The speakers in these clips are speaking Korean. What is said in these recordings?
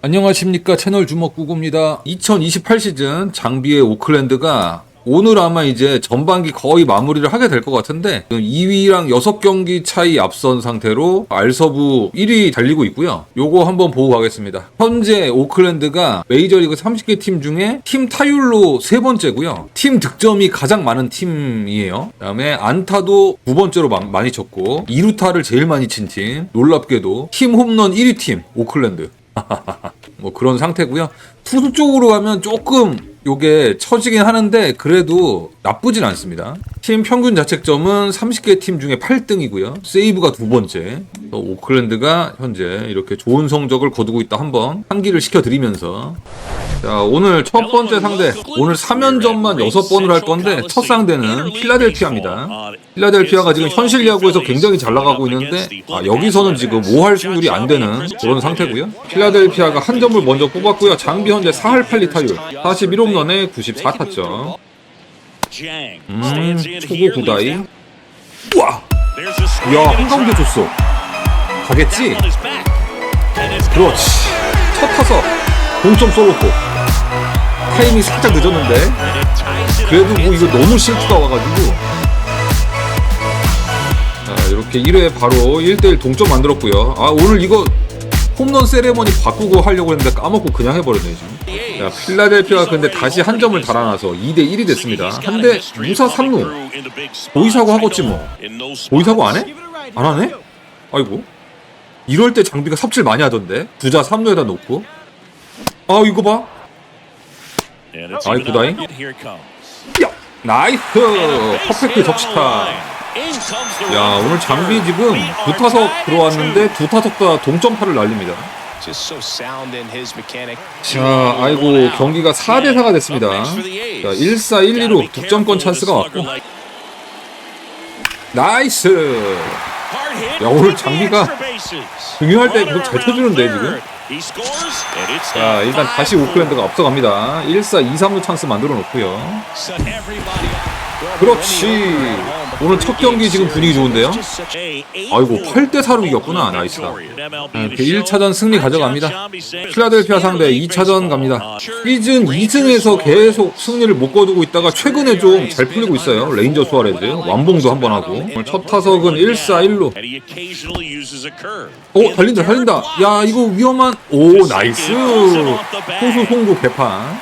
안녕하십니까 채널 주먹구구입니다. 2028 시즌 장비의 오클랜드가 오늘 아마 이제 전반기 거의 마무리를 하게 될 것 같은데 2위랑 6경기 차이 앞선 상태로 알서브 1위 달리고 있고요. 요거 한번 보고 가겠습니다. 현재 오클랜드가 메이저리그 30개 팀 중에 팀 타율로 세 번째고요. 팀 득점이 가장 많은 팀이에요. 그다음에 안타도 두 번째로 마- 많이 쳤고 2루타를 제일 많이 친 팀. 놀랍게도 팀 홈런 1위 팀 오클랜드. 뭐 그런 상태고요. 투수 쪽으로 가면 조금 요게 처지긴 하는데 그래도 나쁘진 않습니다. 팀 평균 자책점은 30개 팀 중에 8등이고요. 세이브가 두 번째. 또 오클랜드가 현재 이렇게 좋은 성적을 거두고 있다 한번 상기를 시켜드리면서 자 오늘 첫 번째 상대 오늘 3연전만 6번을 할 건데 첫 상대는 필라델피아입니다. 필라델피아가 지금 현실 야구에서 굉장히 잘 나가고 있는데 아, 여기서는 지금 5할 승률이 안 되는 그런 상태고요. 필라델피아가 한 점을 먼저 뽑았고요. 장비 현재 4할 8리 타율 41홈런에 94타점. 음, 초보 구다이. 우와! 야, 한가운데 줬어. 가겠지? 그렇지. 첫 타석. 동점 솔로포. 타이밍이 살짝 늦었는데. 그래도 뭐 이거 너무 실수가 와가지고. 자, 이렇게 1회 바로 1대1 동점 만들었고요. 아, 오늘 이거 홈런 세레머니 바꾸고 하려고 했는데 까먹고 그냥 해버렸네, 지금. 야, 필라델피아가 근데 다시 한 점을 달아나서 2대 1이 됐습니다. 한대 무사 3루. 보이사고 하겠지 뭐. 보이사고 안 해? 안 하네? 아이고. 이럴 때 장비가 삽질 많이 하던데. 두자 3루에다 놓고. 아, 이거 봐. 아이 구다잉 야! 나이스! 퍼펙트 적시타. 야, 오늘 장비 지금 두 타석 들어왔는데 두 타석 다 동점파를 날립니다. 자, 아이고, 경기가 4대 4가 됐습니다. 자, 1-4, 1-2로 득점권 찬스가 왔고. 나이스! 야 오늘 장비가 중요할 때 계속 잘 쳐주는데, 지금? 자, 일단 다시 오클랜드가 앞서갑니다. 1-4, 2-3루 찬스 만들어 놓고요. 그렇지. 오늘 첫 경기 지금 분위기 좋은데요? 아이고, 8대 4로 이겼구나. 나이스다. 이렇게 1차전 승리 가져갑니다. 필라델피아 상대 2차전 갑니다. 시즌 2승에서 계속 승리를 못 거두고 있다가 최근에 좀 잘 풀리고 있어요. 레인저 수아레즈. 완봉도 한 번 하고. 오늘 첫 타석은 1-4, 1루. 오, 달린다, 달린다. 야, 이거 위험한. 오, 나이스. 호수 송구 개판.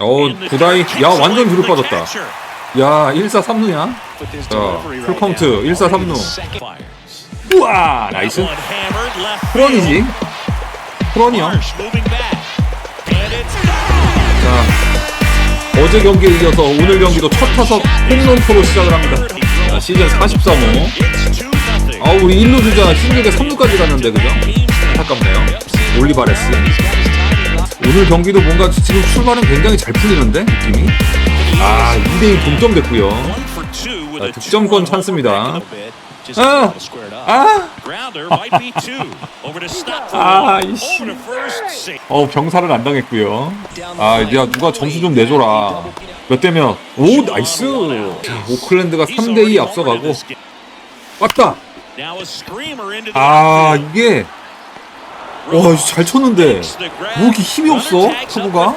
어, 구다이. 야, 완전 뒤로 빠졌다. 야, 1-4, 3루냐? 자, 풀카운트 1-4, 3루. 우와, 나이스. 프런이지. 프런이요. 자, 어제 경기에 이어서 오늘 경기도 첫 타석 홈런포로 시작을 합니다. 자, 시즌 43호. 아, 우리 1루 주자 신기하게 3루까지 갔는데, 그죠? 안타깝네요. 올리바레스. 오늘 경기도 뭔가 지금 출발은 굉장히 잘 풀리는데, 느낌이? 아, 2대2 동점 됐고요. 자, 득점권 찬스입니다. 아! 아! 아, 이씨. 어, 병살은 안 당했고요. 아, 야, 누가 점수 좀 내줘라. 몇 대면? 오, 나이스! 자, 오클랜드가 3대2 앞서가고. 왔다! 아, 이게. 와, 잘 쳤는데. 뭐 이렇게 힘이 없어? 투구가?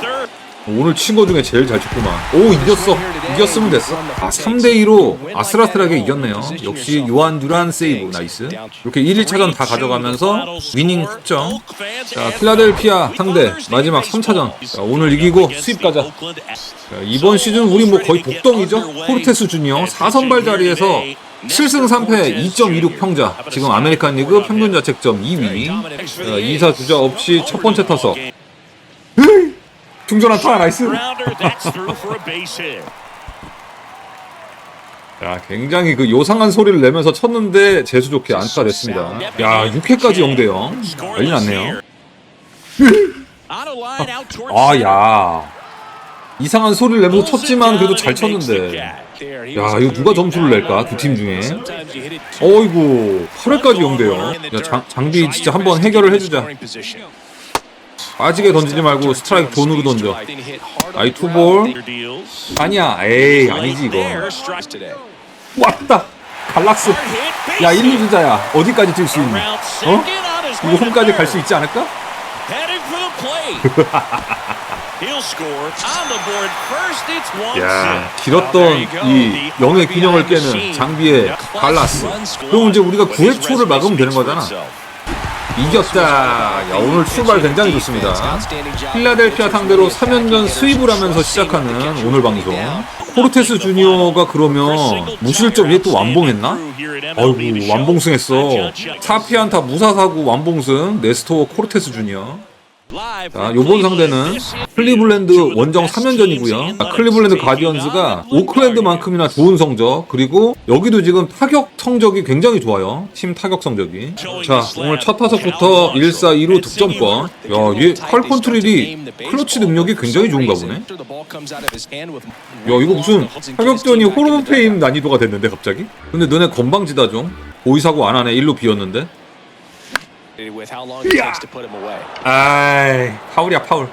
오늘 친 거 중에 제일 잘 쳤구만. 오, 이겼어. 이겼으면 됐어. 아, 3대2로 아슬아슬하게 이겼네요. 역시 요한 듀란 세이브. 나이스. 이렇게 1, 2차전 다 가져가면서 위닝 흑점. 자, 필라델피아 상대 마지막 3차전. 자, 오늘 이기고 수입 가자. 자, 이번 시즌 우리 뭐 거의 복덩이죠? 포르테스 주니어 4선발 자리에서 7승 3패 2.26 평자. 지금 아메리칸 리그 평균 자책점 2위. 자, 2사 주자 없이 첫 번째 타석. 중전 안타 나이스. 야, 굉장히 그 요상한 소리를 내면서 쳤는데 재수 좋게 안타 됐습니다. 야, 6회까지 0대 0. 난리 났네요. 아, 야. 이상한 소리를 내면서 쳤지만 그래도 잘 쳤는데. 야, 이거 누가 점수를 낼까? 두 팀 중에. 어이구, 8회까지 0대 0. 야, 장, 장비 진짜 한번 해결을 해주자. 빠지게 던지지 말고 스트라이크 돈으로 던져. 아이 투볼. 아니야, 에이, 아니지 이거. 왔다. 갈락스. 야, 1, 2주자야. 어디까지 뛸 수 있니? 어? 이거 홈까지 갈 수 있지 않을까? 야. 길었던 이 영의 균형을 깨는 장비의 갈라스. 그럼 이제 우리가 9회 초를 막으면 되는 거잖아. 이겼다. 야, 오늘 출발 굉장히 좋습니다. 필라델피아 상대로 3연전 수입을 하면서 시작하는 오늘 방송. 코르테스 주니어가 그러면 무실점 얘또 완봉했나? 아이고 완봉승했어. 4피안타 무사사구 완봉승 네스토 코르테스 주니어. 자, 요번 상대는 클리블랜드 원정 3연전이고요. 아, 클리블랜드 가디언즈가 오클랜드만큼이나 좋은 성적, 그리고 여기도 지금 타격 성적이 굉장히 좋아요. 팀 타격 성적이. 자, 오늘 첫 타석부터 1사 2루 득점권. 야, 얘 칼컨트릴이 클러치 능력이 굉장히 좋은가 보네. 야, 이거 무슨 타격전이 호르몬 페임 난이도가 됐는데 갑자기? 근데 너네 건방지다 좀. 보이사고 안 하네. 1루 비었는데. 아이, 파울이야, 파울.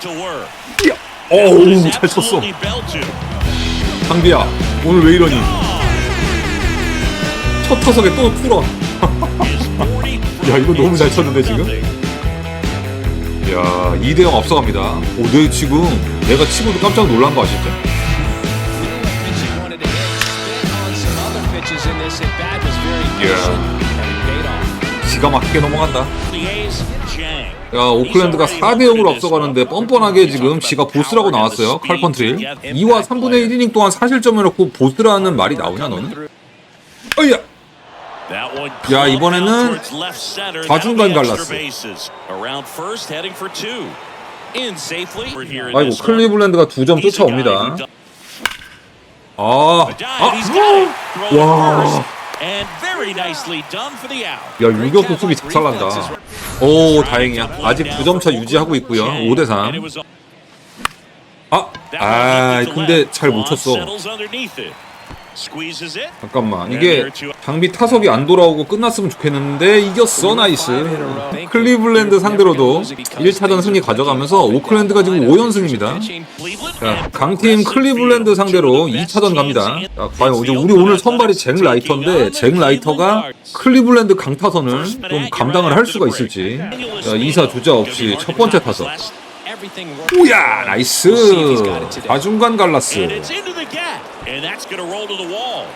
To work. 어우, 잘 쳤어. 상비야 오늘 왜 이러니? 첫 타석에 또 풀어. His 40 야 이거 너무 잘 쳤는데 지금? 야 2대0 앞서갑니다. 오 내 지금 내가 치고도 깜짝 놀란 거 아시죠? Off. 기가 막히게 넘어간다. 야 오클랜드가 4대0으로 앞서가는데 뻔뻔하게 지금 지가 보스라고 나왔어요 칼컨트릴 2와 3분의 1이닝 동안 사실점 해놓고 보스라는 말이 나오냐 너는? 어이야 야, 이번에는. 좌중간 갈랐어. 아이고. 클리블랜드가 두 점 쫓아옵니다 아. 아, 와. First. And very nicely done for the out. 야 유격수 수비 작살난다 오 다행이야 아직 9점 차 유지하고 있고요 5대 3 And it was- 아, 아 근데 잘 못 쳤어 잠깐만. 이게 장비 타석이 안 돌아오고 끝났으면 좋겠는데 이겼어 나이스. 클리블랜드 상대로도 1차전 승리 가져가면서 오클랜드가 지금 5연승입니다. Cleveland 자, 강팀 클리블랜드 상대로 2차전 갑니다. 자, 과연 이제 우리 오늘 선발이 잭 라이터인데 잭 라이터가 클리블랜드 강타선을 좀 감당을 할 수가 있을지. 자, 2사 주자 없이 첫 번째 타석. 우야 나이스. 좌중간 갈라스 And it's into the gap. And that's going to roll to the wall.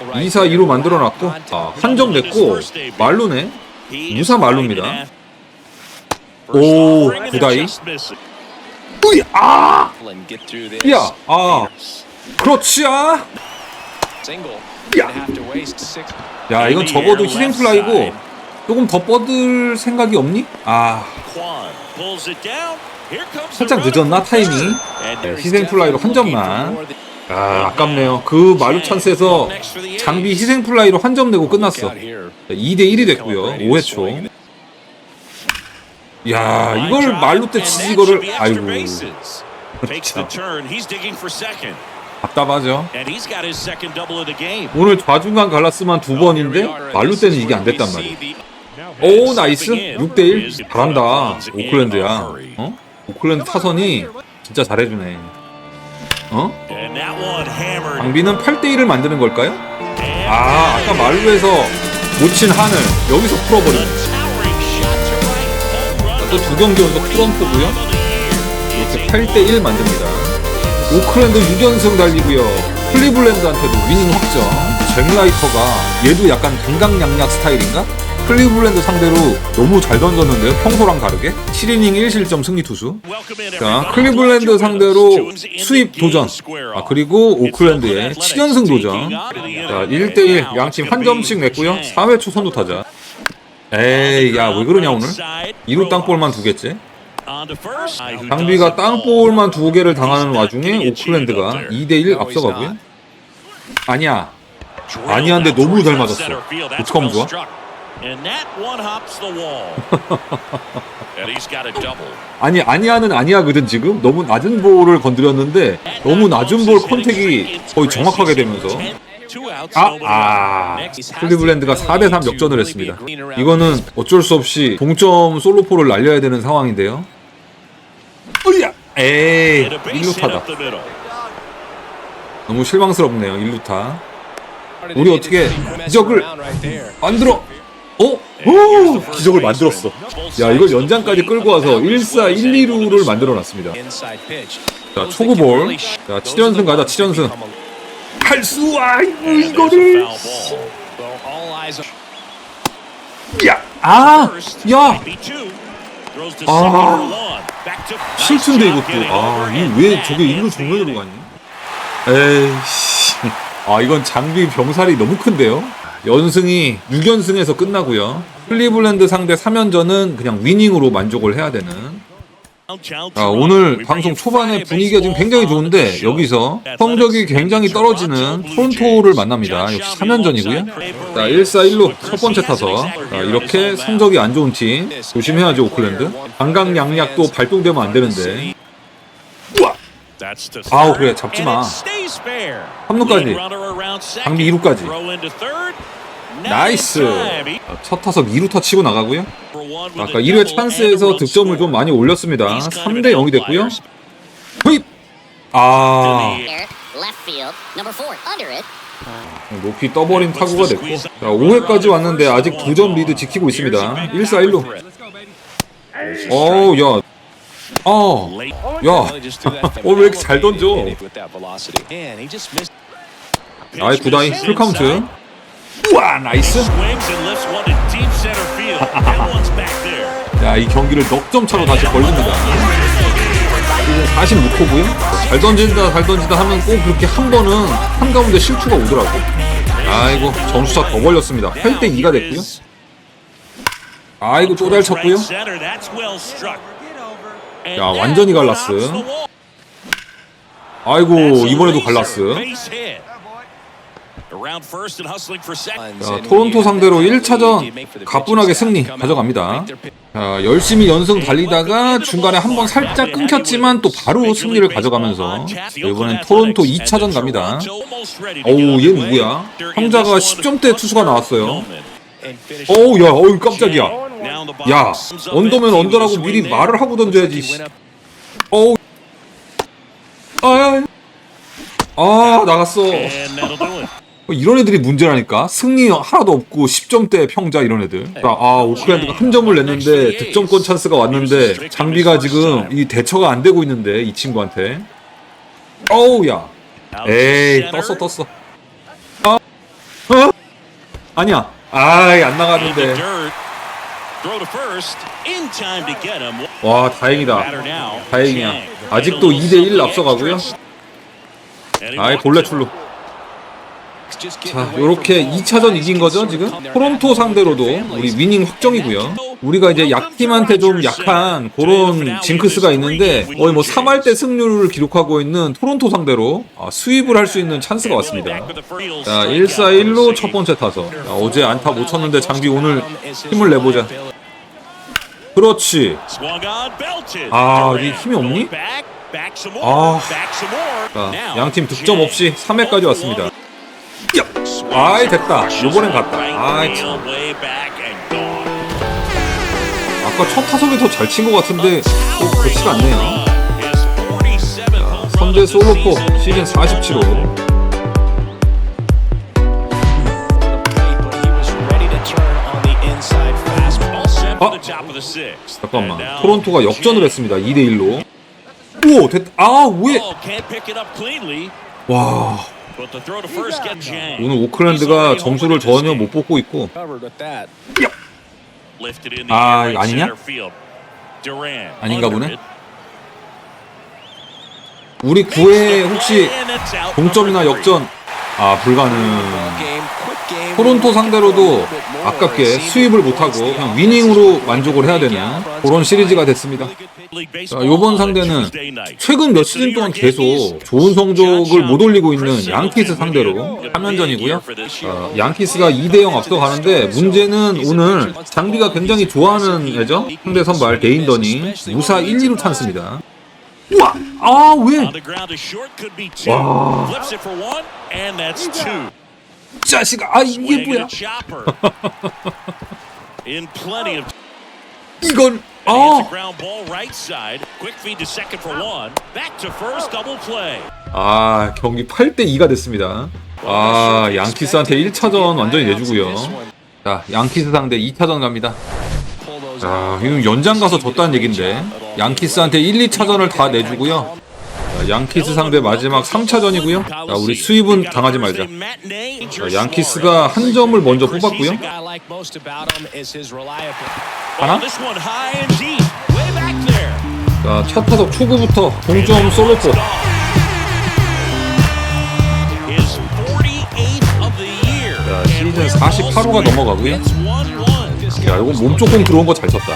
2사 2로 만들어놨고 아, 한점 냈고 말루네 무사 말루입니다. 오, 구다이. 우야 아. 야, 아 그렇지야 Single. 야. 야 이건 적어도 희생 플라이고 조금 더 뻗을 생각이 없니? 아 살짝 늦었나 타이밍 네, 희생 플라이로 한 점만 아 아깝네요 그 마루 찬스에서 장비 희생 플라이로 한 점 내고 끝났어 Out here. 2대 1이 됐고요 5회 초 야 이걸 말루 때 치지 이거를 아이고. 답답하죠. 오늘 좌중간 갈라스만 두 번인데 말루 때는 이게 안 됐단 말이야 오 나이스 6대1 잘한다 오클랜드야 어? 오클랜드 타선이 진짜 잘해주네 어? 장비는 8대1을 만드는 걸까요? 아 아까 말루에서 못 친 한을 여기서 풀어버리네 towering shot to right. Home run. 또두 경기 연속 트럼프고요 이렇게 8대1 만듭니다 오클랜드 6연승 달리고요 클리블랜드한테도 위닝 확정 잭 라이터가 얘도 약간 강강약약 스타일인가? 클리블랜드 상대로 너무 잘 던졌는데요 평소랑 다르게 7이닝 1실점 승리 투수 자. 클리블랜드 상대로 수입 도전. 아, 그리고 오클랜드의 7연승 도전. 자, 1대1 양팀 한 점씩 냈고요. 4회 초 선두 타자. 에이, 야, 왜 그러냐, 오늘? 2루 땅볼만 두 개째. 장비가 땅볼만 두 개를 당하는 와중에 오클랜드가 2대1 앞서가고요. 아니야. 아니한데 너무 잘 맞았어. 어떡하면 좋아? And that one hops the wall. and he's got a double. 아니, 아니야는 아니야거든, 지금. 너무 낮은 볼을 건드렸는데, 너무 낮은 볼 컨택이 거의 정확하게 되면서. 아, 아. 클리블랜드가 4대3 역전을 했습니다. 이거는 어쩔 수 없이 동점 솔로포를 날려야 되는 상황인데요. 으야! 에이, and a base hit 1루타다. up the middle. 너무 실망스럽네요, 1루타. 우리 어떻게 기적을 만들어? 어? 오, 기적을 만들었어. 야, 이걸 연장까지 끌고 와서 1사 1, 2루를 만들어 놨습니다. 자, 초구볼. 자, 7연승 가자, 7연승. 할수, 아이고, 이거를. 야, 아, 야. 아, 실수인데 이것도. 아, 이왜 저게 1루 정면으로 가니? 에이씨. 아, 이건 장비 병살이 너무 큰데요? 연승이 6연승에서 끝나고요. 클리블랜드 상대 3연전은 그냥 위닝으로 만족을 해야 되는. 아, 오늘 방송 초반에 분위기가 지금 굉장히 좋은데 여기서 성적이 굉장히 떨어지는 토론토를 만납니다. 역시 3연전이고요. 자, 1사 1루 첫 번째 타석. 자, 이렇게 성적이 안 좋은 팀 조심해야죠, 오클랜드. 강강 양약도 발동되면 안 되는데. 아우 그래 잡지 마. 3루까지. 3루까지. 장비 2루까지. 나이스. 자, 첫 타석 2루타 치고 나가고요. 아까 아까 1회 찬스에서 득점을 좀 많이 올렸습니다. 3대 0이 됐고요. 휘! 아, Here, left field, number four, under it. 높이 떠버린 타구가 됐고. 자, 5회까지 왔는데 아직 2점 리드 지키고 있습니다. 1사 1루. 어우, 야. 어, 야. 어, 왜 이렇게 잘 던져? 아이, 구다이, 풀카운트. 우와, 나이스. 야, 이 경기를 넉점 차로 다시 벌립니다. 지금 46호고요. 잘 던진다, 잘 던진다 하면 꼭 그렇게 한 번은 한가운데 실투가 오더라고. 아이고, 점수차 더 벌렸습니다. 8대 2가 됐고요. 아이고, 또 잘 쳤고요. 야 완전히 갈랐어. 아이고, 이번에도 갈라스. 자, 토론토 상대로 1차전 가뿐하게 승리 가져갑니다. 자, 열심히 연승 달리다가 중간에 한 번 살짝 끊겼지만 또 바로 승리를 가져가면서 이번엔 토론토 2차전 갑니다. 어우, 얘 누구야? 형자가 10점대 투수가 나왔어요. 어우, 야, 어우, 깜짝이야. 야, 언더면 언더라고 미리 말을 하고 던져야지. 씨. 어우. 아, 아, 나갔어. 어, 이런 애들이 문제라니까? 승리 하나도 없고 10점대 평자 이런 애들. 자, 아 오클랜드가 한 점을 냈는데 득점권 찬스가 왔는데 장비가 지금 이 대처가 안 되고 있는데 이 친구한테. 어우 야. 에이 떴어 떴어. 아 어? 아니야 아이 안 나갔는데. 와 다행이다. 다행이야. 아직도 2대1 앞서가고요. 아이 볼레 출루 자, 요렇게 2차전 이긴 거죠, 지금? 토론토 상대로도 우리 위닝 확정이고요. 우리가 이제 약팀한테 좀 약한 그런 징크스가 있는데 거의 뭐 3할 때 승률을 기록하고 있는 토론토 상대로 아, 수입을 할 수 있는 찬스가 왔습니다. 자, 1사 1로 첫 번째 타석. 자, 어제 안타 못 쳤는데 장비 오늘 힘을 내보자. 그렇지. 아, 이 힘이 없니? 아. 양팀 득점 없이 3회까지 왔습니다. 아이, 됐다. 요번엔 갔다. 아이, 참. 아까 첫 타석이 더잘 친 것 같은데 꼭 그렇지가 않네요. 선제 솔로포 시즌 47호. 잠깐만. 토론토가 역전을 했습니다. 2대 1로. 오, 됐다. 아, 왜? 와, 오늘 오클랜드가 점수를 전혀 못 뽑고 있고. 아, 이거 아니냐? 아닌가 보네. 우리 9회 혹시 동점이나 역전? 아 불가능. 토론토 상대로도 아깝게 수입을 못하고 그냥 위닝으로 만족을 해야 되는 그런 시리즈가 됐습니다. 자, 요번 상대는 최근 몇 시즌 동안 계속 좋은 성적을 못 올리고 있는 양키스 상대로 3연전이고요. 어, 양키스가 2대0 앞서가는데 문제는 오늘 장비가 굉장히 좋아하는 애죠. 상대 선발 데인더니 무사 1, 2루 찬스입니다. 우와! 아 왜? 와. 자식아 아 이게 뭐야? 이건 아 아, 경기 8대 2가 됐습니다. 아, 양키스한테 1차전 완전히 내주고요. 자, 양키스 상대 2차전 갑니다. 자, out. 이건 연장 가서 졌다는 얘긴데. 양키스한테 1, 2차전을 다 내주고요. 자, 양키스 상대 마지막 3차전이고요. 자, 우리 수입은 당하지 말자. 자, 양키스가 한 점을 먼저 뽑았고요. 하나? 자, 첫 타석 초구부터 동점 솔로포. His 48th of the year. 자, 시즌 48호가 넘어가고요. It's 1-1. 야, 몸쪽 공 들어온 거잘 쳤다.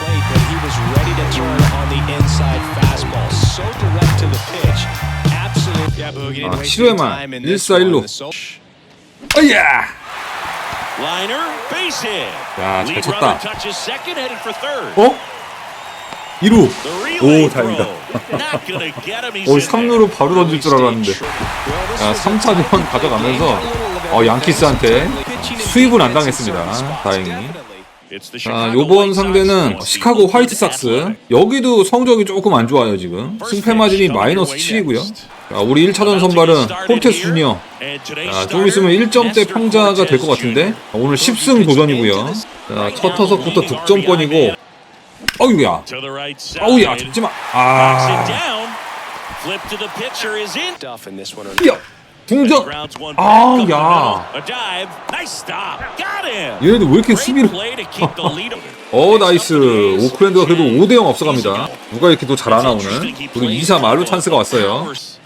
아, waste any 7회만 time in this 1사 1루. one. So- 어이야! Liner, base hit. 야, 잘 쳤다. 어? 2루. The relay 오, 다행이다. 오, in there. 3루로 바로 던질 줄 알았는데. 자, 3차전 가져가면서 어, 양키스한테 수입은 안 당했습니다. 다행히. 자, 요번 상대는. 시카고 화이트삭스. 여기도 성적이 조금 안 좋아요, 지금. 승패 마진이 마이너스 7이고요. 자, 우리 1차전 선발은 폴테스 주니어. 자, 좀 있으면 1점대 평자가 될 것 같은데 오늘 10승 도전이고요. 자, 첫 타석부터 득점권이고 어이구야. 어우야, 잡지마. 아. 야, 중전. Grounds one 아, back up the 야. middle. A dive. Nice stop. Got him. 얘네들 왜 이렇게 수비를? 어, 나이스. 오클랜드가 그래도 5대 0 앞서갑니다. 누가 이렇게 또 잘하나 오늘? 그리고 2사 말로 찬스가 왔어요. First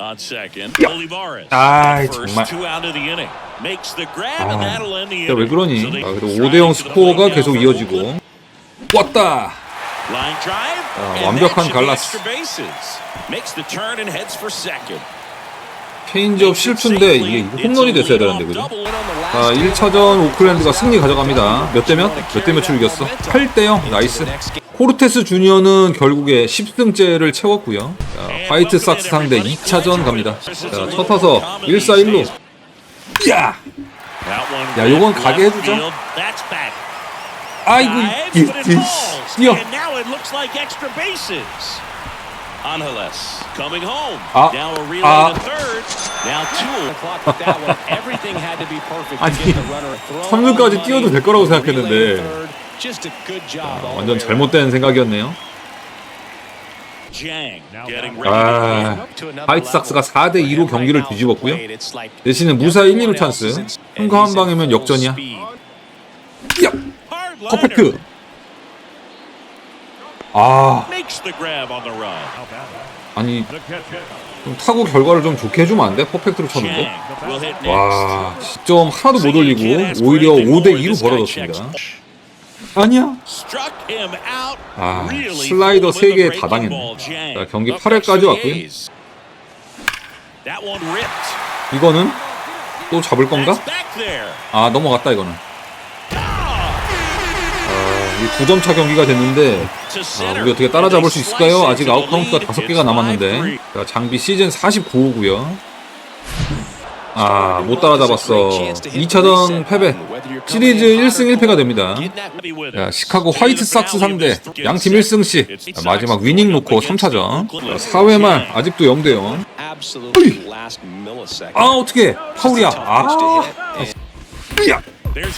정말. 아, 야, 왜. 그러니? 아, 그래도 try 5대 0 to get the 스코어가 play 계속 이어지고 왔다. 아, 완벽한 갈라스. 체인지업 실수인데 이게 홈런이 됐어야 되는데 그죠? 자 1차전 오클랜드가 승리 가져갑니다 몇 대 몇? 몇 대 몇으로 이겼어? 8대 0 나이스 코르테스 주니어는 결국에 10승째를 채웠고요 자, 화이트삭스 상대 2차전 갑니다 자, 첫 타석 1사 1루 야! 야, 요건 가게 해주죠. 아이고 이, but it 이, falls. 뛰어 And now it looks like extra bases. Angeles coming home. 아, now a relay 아. to third. Now two. 아니, 삼루까지 뛰어도 될 거라고 생각했는데. 아, 완전 잘못된 생각이었네요 Jang getting ready. 아 화이트삭스가 4대 2로 경기를 뒤집었고요 대신에 무사 1, 2루 찬스 홈과 한 방이면 역전이야 야! 퍼펙트 아. 아니 좀 타구 결과를 좀 좋게 해주면 안 돼? 퍼펙트로 쳤는데. 와 득점 하나도 못 올리고 오히려 5대 2로 벌어졌습니다 아니야. 아, 슬라이더 cool with the 3개 다 당했네. 자, 경기 Up 8회까지 next to the 왔고요. 이거는 또 잡을 건가? 아 넘어갔다 이거는 Ah, 이 9점 차 경기가 됐는데 아. 우리 어떻게 따라잡을 수 있을까요? 아직 아웃 카운트가. 다섯 개가 남았는데 5-3. 자, 장비 시즌 49호고요 아 못 따라잡았어 2차전 패배 시리즈 1승 1패가 됩니다 자, 시카고 화이트삭스 상대 양팀 1승씩 자, 마지막 위닝 놓고 3차전 4회 말 아직도 0대 0 아 어떻게 파울이야 아 야. Drive.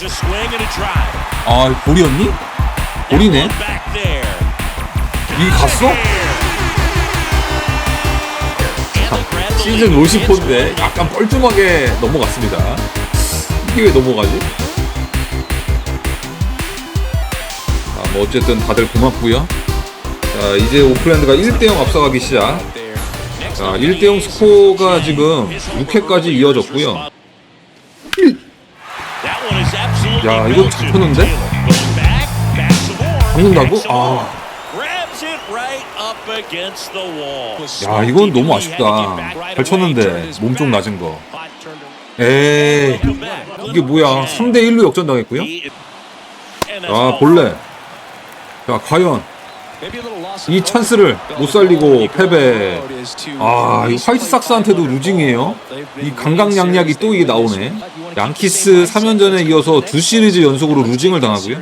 아 볼이었니? 볼이네 Back there. 이 갔어? 시즌 50호인데 약간 뻘쭘하게 넘어갔습니다. 이게 왜 넘어가지? 아, 뭐 어쨌든 다들 고맙고요. 자, 이제 오클랜드가 1대0 앞서가기 시작. 자, 1대0 스코어가 지금 6회까지 이어졌고요. 야, 이거 잡혔는데? 잡는다고? 아, 야, 이건 너무 아쉽다. 잘 쳤는데, 몸 좀 낮은 거. 에이, 이게 뭐야. 3대1로 역전당했고요. 아, 볼래. 자, 과연 이 찬스를 못 살리고 패배. 아, 이 화이트삭스한테도 루징이에요. 이 강강약약이 또 이게 나오네. 양키스 3연전에 이어서 두 시리즈 연속으로 루징을 당하고요.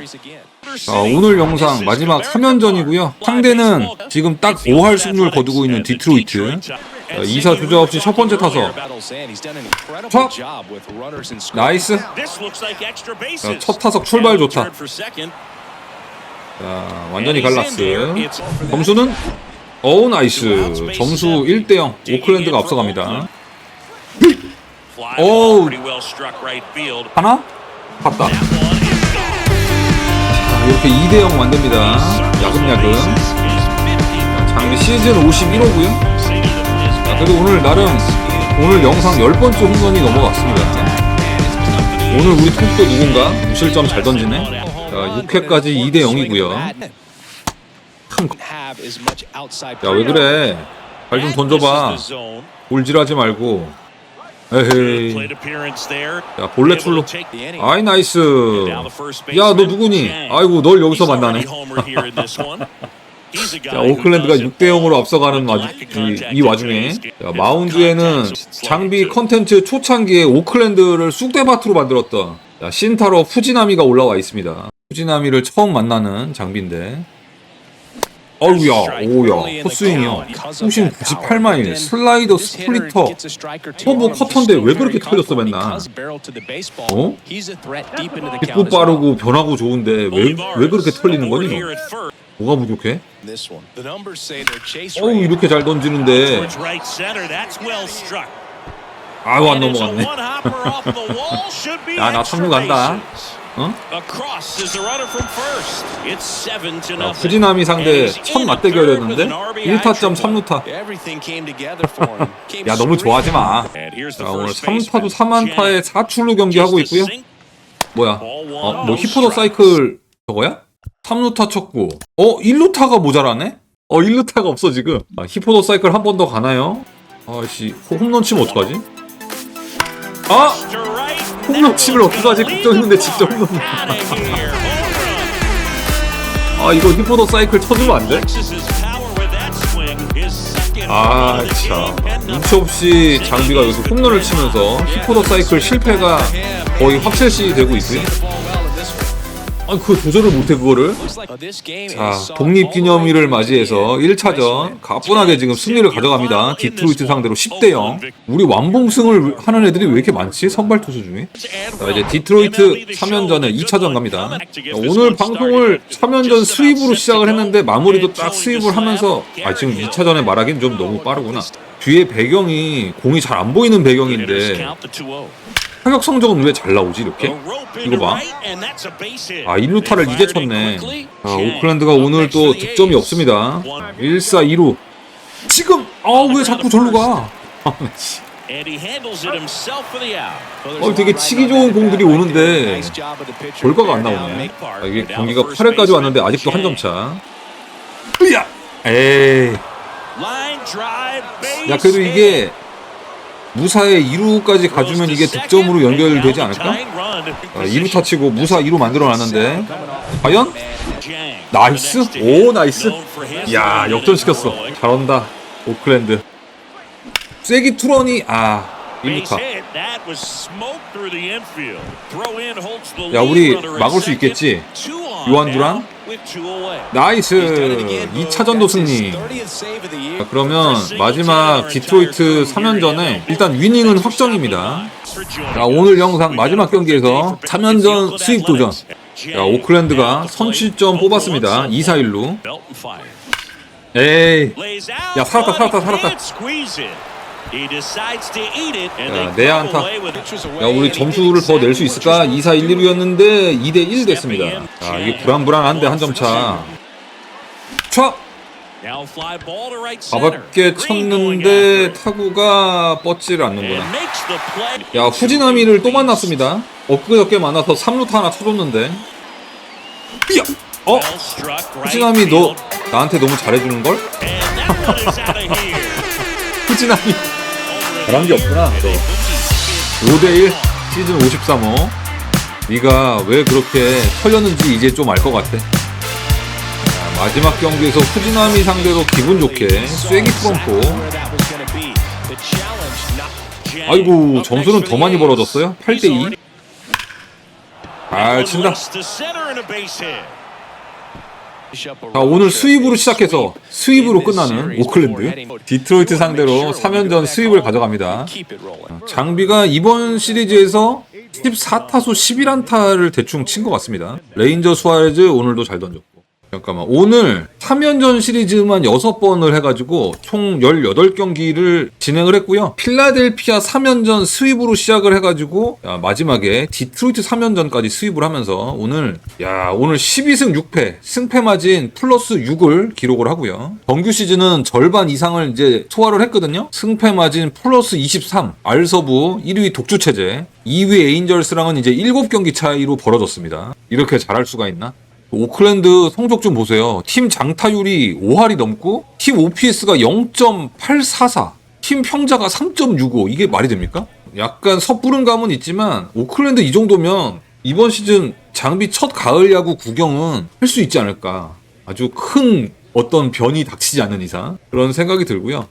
자, 오늘 영상 마지막 3연전이고요. 상대는 지금 딱 5할 승률 거두고 있는 디트로이트. 자, 2사 주자 없이 첫 번째 타석. 첫. 나이스. 자. 첫 타석 출발 좋다. 자, 완전히 갈랐어. 점수는 어우 나이스. 점수 1대 0. 오클랜드가 앞서갑니다. Field. 하나? 갔다. 자, 이렇게 2대 0 만듭니다. 야금야금. 장비 시즌 51호고요. 자, 그래도 오늘 나름 오늘 영상 10번째 홈런이 넘어갔습니다. 오늘 우리 톱도 누군가? 무실점 잘 던지네. 자, 6회까지 2대 0이고요. 야, 왜 그래? 발 좀 던져봐. 볼질하지 말고. 에헤이. 야, 볼넷 출로. 아이, 나이스. 야, 너 누구니? 아이고, 널 여기서 만나네. 자, 오클랜드가 6대 0으로 앞서가는 와중, 이, 이 와중에 자, 마운드에는 장비 컨텐츠 초창기에 오클랜드를 쑥대밭으로 만들었던 자, 신타로 푸지나미가 올라와 있습니다. 푸지나미를 처음 만나는 장비인데 어우야, 오야, 헛스윙이요. 수심 98마일, 슬라이더, 스플리터, 터보 커터인데 왜 그렇게 털렸어 맨날? 어? pit부 빠르고 변하고 좋은데 왜, 왜 그렇게 털리는 거니 너? 뭐가 부족해? 어우 이렇게 잘 던지는데 아유 안 넘어갔네 야, 나 삼루 간다. 어? 야, 푸지나미 상대 첫 맞대결이었는데? 1타점 3루타. 야 너무 좋아하지 마. 자, 오늘 3타도 3안타에 4출루 경기하고 있고요. 뭐야? 어, 뭐 히포더 사이클 저거야? 3루타 쳤고. 어 1루타가 모자라네? 어 1루타가 없어 지금. 아, 히포더 사이클 한 번 더 가나요? 아씨 홈런 치면 어떡하지? 아! 홈런 치면 어떡하지? 걱정했는데 진짜 홈런 아 이거 히포더 사이클 쳐주면 안 돼? 아, 참. 눈치 없이 장비가 여기서 홈런을 치면서 히포더 사이클 실패가 거의 확실시 되고 있고요. 아니, 그거 조절을 못해, 그거를. 자, 독립기념일을 맞이해서 1차전 가뿐하게 지금 승리를 가져갑니다. 디트로이트 상대로 10대 0. 우리 완봉승을 하는 애들이 왜 이렇게 많지? 선발 투수 중에. 자, 이제 디트로이트 3연전에 2차전 갑니다. 자, 오늘 방송을 3연전 스윕으로 시작을 했는데 마무리도 딱 스윕을 하면서 아, 지금 2차전에 말하기는 좀 너무 빠르구나. 뒤에 배경이 공이 잘 안 보이는 배경인데 타격 성적은 왜 잘 나오지 이렇게? 이거 봐. 아 1루타를 이제 쳤네. 아, 오클랜드가 오늘 또 득점이 없습니다. 1사 2루. 지금 아왜 자꾸 절로 가? 아, 씨. 어, 되게 치기 좋은 공들이 오는데 결과가 안 나오네. 아, 이게 경기가 8회까지 왔는데 아직도 한 점 차. 으야! 에이. 야 그래도 이게 무사에 2루까지 가주면 이게 득점으로 연결되지 않을까? 아, 2루 타 치고 무사 2루 만들어놨는데 과연? 나이스? 오 나이스 야 역전시켰어 잘한다 오클랜드 쐐기 투런이 아 1루타 야 우리 막을 수 있겠지? 요한 두란? 나이스. 2차전도 승리. 자, 그러면 마지막 디트로이트 3연전에 일단 위닝은 확정입니다. 자 오늘 영상 마지막 경기에서 3연전 수입 도전. 자 오클랜드가 선취점 뽑았습니다. 2사 1루 에이. 야 살았다 살았다 살았다 야, 내 안타. 야 우리 점수를 더 낼 수 있을까? 2사 1, 2루였는데 2대 1 됐습니다 자 이게 불안불안한데 한 점 차 촥! 가볍게 쳤는데 타구가 뻗지를 않는구나 야 후지나미를 또 만났습니다 엊그저께 만나서 3루타 하나 쳐줬는데 야! 어? 후지나미 너 나한테 너무 잘해주는걸? 후지나미 잘한 게 없구나 너 5대1 시즌 53호. 네가 왜 그렇게 털렸는지 이제 좀 알 것 같아. 자, 마지막 경기에서 후지나미 상대로 기분 좋게 쐐기 트럼프 아이고 점수는 더 많이 벌어졌어요? 8대2 잘 친다 자, 오늘 스윕으로 시작해서 스윕으로 끝나는 오클랜드. 디트로이트 상대로 3연전 스윕을 가져갑니다. 장비가 이번 시리즈에서 14타수 11안타를 대충 친 것 같습니다. 레인저 수아레즈 오늘도 잘 던졌고. 잠깐만. 오늘 3연전 시리즈만 6번을 해가지고 총 18경기를 진행을 했고요. 필라델피아 3연전 스윕으로 시작을 해가지고 야, 마지막에 디트로이트 3연전까지 스윕을 하면서 오늘 야 오늘 12승 6패 승패 마진 플러스 6을 기록을 하고요. 정규 시즌은 절반 이상을 이제 소화를 했거든요. 승패 마진 플러스 23 알서부 1위 독주 체제 2위 에인절스랑은 이제 7경기 차이로 벌어졌습니다. 이렇게 잘할 수가 있나? 오클랜드 성적 좀 보세요. 팀 장타율이 5할이 넘고 팀 OPS가 0.844, 팀 평자가 3.65. 이게 말이 됩니까? 약간 섣부른 감은 있지만 오클랜드 이 정도면 이번 시즌 장비 첫 가을 야구 구경은 할 수 있지 않을까. 아주 큰 어떤 변이 닥치지 않는 이상 그런 생각이 들고요.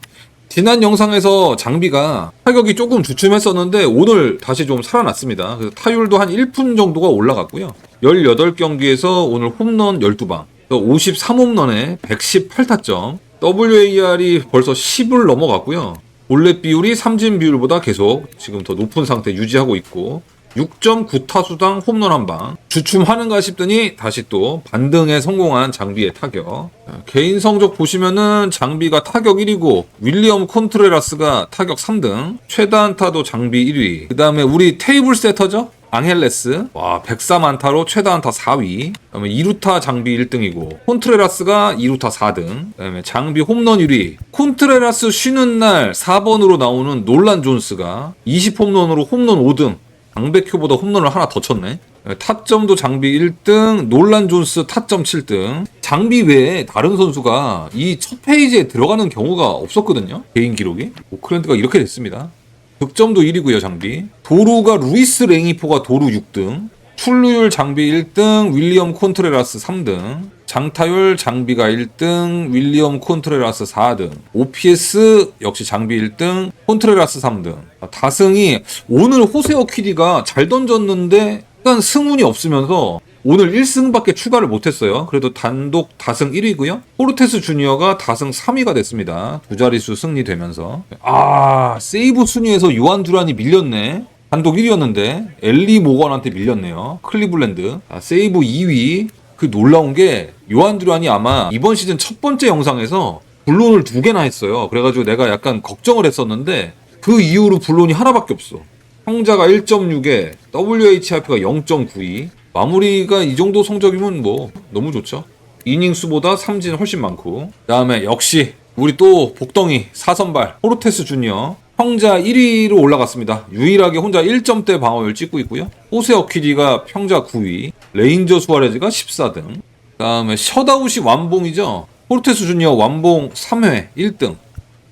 지난 영상에서 장비가 타격이 조금 주춤했었는데 오늘 다시 좀 살아났습니다. 그래서 타율도 한 1푼 정도가 올라갔고요. 18경기에서 오늘 홈런 12방, 53홈런에 118타점, WAR이 벌써 10을 넘어갔고요. 볼넷 비율이 삼진 비율보다 계속 지금 더 높은 상태 유지하고 있고 6.9타수당 홈런 한 방. 주춤하는가 싶더니 다시 또 반등에 성공한 장비의 타격. 자, 개인 성적 보시면은 장비가 타격 1위고 윌리엄 콘트레라스가 타격 3등. 최다 안타도 장비 1위. 그 다음에 우리 테이블 세터죠? 앙헬레스 와 103안타로 최다 안타 4위 그다음에 2루타 장비 1등이고 콘트레라스가 2루타 4등 그다음에 장비 홈런 1위 콘트레라스 쉬는 날 4번으로 나오는 놀란 존스가 20홈런으로 홈런 5등 강백효보다 홈런을 하나 더 쳤네. 타점도 장비 1등, 놀란 존스 타점 7등. 장비 외에 다른 선수가 이 첫 페이지에 들어가는 경우가 없었거든요. 개인 기록이. 오클랜드가 이렇게 됐습니다. 득점도 1위고요, 장비. 도루가 루이스 랭이포가 도루 6등. 출루율 장비 1등, 윌리엄 콘트레라스 3등. 장타율 장비가 1등, 윌리엄 콘트레라스 4등. OPS 역시 장비 1등, 콘트레라스 3등. 아, 다승이 오늘 호세어 퀴디가 잘 던졌는데 약간 승운이 없으면서 오늘 1승밖에 추가를 못했어요. 그래도 단독 다승 1위고요. 포르테스 주니어가 다승 3위가 됐습니다. 두 자릿수 승리되면서 아 세이브 순위에서 요한 두란이 밀렸네. 단독 1위였는데 엘리 모건한테 밀렸네요. 클리블랜드 아, 세이브 2위. 그 놀라운 게 요한 두란이 아마 이번 시즌 첫 번째 영상에서 불론을 두 개나 했어요. 그래가지고 내가 약간 걱정을 했었는데 그 이후로 불론이 하나밖에 없어. 평자가 1.6에 WHIP가 0.92 마무리가 이 정도 성적이면 뭐 너무 좋죠. 이닝 수보다 삼진 훨씬 많고. 그다음에 역시 우리 또 복덩이 사선발 포르테스 주니어 평자 1위로 올라갔습니다. 유일하게 혼자 1점대 방어율 찍고 있고요. 호세 어퀴디가 평자 9위. 레인저 수아레즈가 14등. 그다음에 셧아웃이 완봉이죠. 포르테스 주니어 완봉 3회 1등.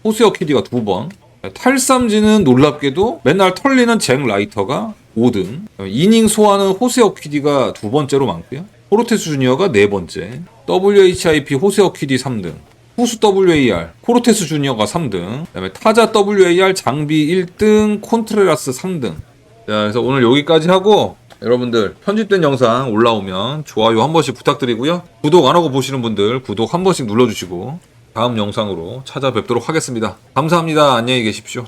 호세 어퀴디가 2번 탈삼진은 놀랍게도 맨날 털리는 잭 라이터가 5등. 이닝 소화는 호세어 퀴디가 두 번째로 많고요. 포르테스 주니어가 네 번째. WHIP 호세어 퀴디 3등. 후수 WAR 코르테스 주니어가 3등. 그다음에 타자 WAR 장비 1등, 콘트레라스 3등. 자, 그래서 오늘 여기까지 하고 여러분들 편집된 영상 올라오면 좋아요 한 번씩 부탁드리고요. 구독 안 하고 보시는 분들 구독 한 번씩 눌러주시고 다음 영상으로 찾아뵙도록 하겠습니다. 감사합니다. 안녕히 계십시오.